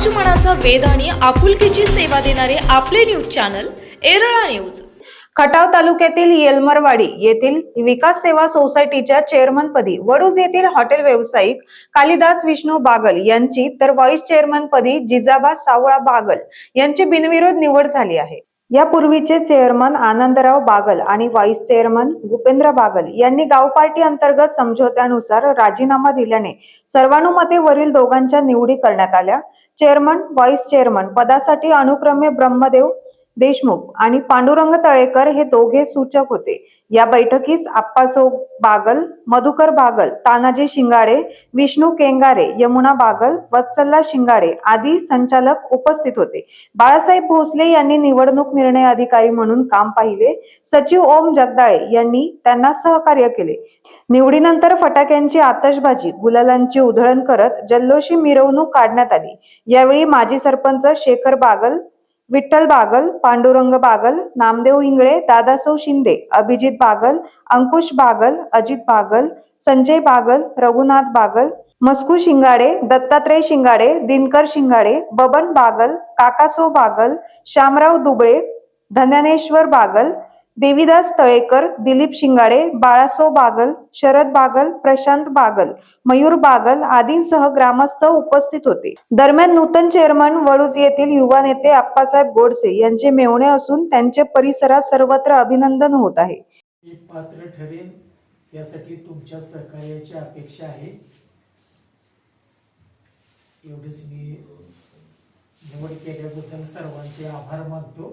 समाज मनाचा वेध आणि आपुलकीची सेवा देणारे आपले news channel Erala news. Khatav तालुक्यातील येलमरवाडी येथील विकास सेवा सोसायटीच्या चेअरमनपदी वडूज येथील हॉटेल व्यावसायिक कालिदास विष्णू बागल यांची तर व्हाईस चेअरमनपदी जिजाबा सावळा बागल यांची बिनविरोध निवड झाली आहे. यापूर्वीचे चेअरमन आनंदराव बागल आणि व्हाईस चेअरमन भूपेंद्र बागल यांनी गाव पार्टी अंतर्गत समझोत्यानुसार राजीनामा दिल्याने सर्वानुमते वरील दोघांच्या निवडी करण्यात आल्या. चेअरमन व्हाईस चेअरमन पदासाठी अनुक्रमे ब्रह्मदेव देशमुख आणि पांडुरंग तळेकर हे दोघे सूचक होते. या बैठकीस आप्पासो बागल मधुकर बागल तानाजी शिंगाडे विष्णू केंगारे यमुना बागल वत्सल्ला शिंगाडे आदी संचालक उपस्थित होते. बाळासाहेब भोसले यांनी निवडणूक निर्णय अधिकारी म्हणून काम पाहिले. सचिव ओम जगदाळे यांनी त्यांना सहकार्य केले. निवडीनंतर फटाक्यांची आतषबाजी गुलालांची उधळण करत जल्लोषी मिरवणूक काढण्यात आली. यावेळी माजी सरपंच शेखर बागल विठ्ठल बागल पांडुरंग बागल नामदेव इंगळे दादासो शिंदे अभिजित बागल अंकुश बागल अजित बागल संजय बागल रघुनाथ बागल मस्कू शिंगाडे दत्तात्रय शिंगाडे दिनकर शिंगाडे बबन बागल काकासो बागल श्यामराव दुबळे धन्यानेश्वर बागल देवीदास तळेकर दिलीप शिंगाडे बाळासो बागल शरद बागल प्रशांत बागल मयूर बागल आदींसह ग्रामस्थ उपस्थित होते. दरम्यान नूतन चेअरमन वडूज येथील युवा नेते आप्पासाहेब गोडसे यांचे मेवणे असून त्यांचे परिसरात सर्वत्र अभिनंदन होत आहे. पात्र ठरेल यासाठी तुमच्या सहकार्याची अपेक्षा आहे. एवढेच मी निवड केल्याबद्दल सर्वांचे आभार मानतो.